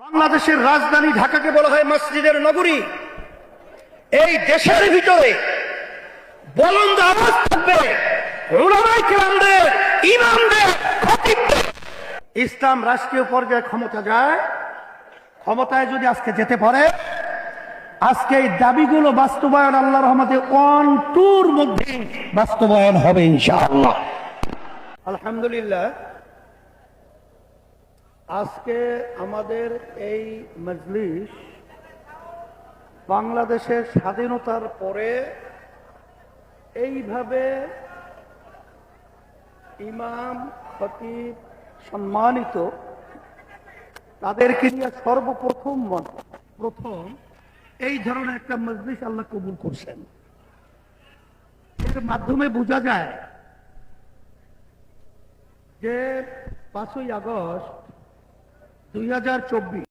বাংলাদেশের রাজধানী ঢাকাকে বলা হয় মসজিদের নগরী। এই দেশের ভিতরে বলন্দ আওয়াজ থাকবে ইসলাম রাষ্ট্রীয় পর্যায়ে ক্ষমতা যায়, ক্ষমতায় যদি আজকে যেতে পারে, আজকে এই দাবিগুলো বাস্তবায়ন আল্লাহ রহমতে ওয়ান টুর মধ্যে বাস্তবায়ন হবে ইনশাআল্লাহ। আলহামদুলিল্লাহ আজকে আমাদের এই মজলিস বাংলাদেশের স্বাধীনতার পরে এইভাবে ইমাম, খতিব সম্মানিত, তাদেরকে নিয়ে সর্বপ্রথম প্রথম এই ধরনের একটা মজলিস আল্লাহ কবুল করছেন। এর মাধ্যমে বোঝা যায় যে পাঁচই আগস্ট দুই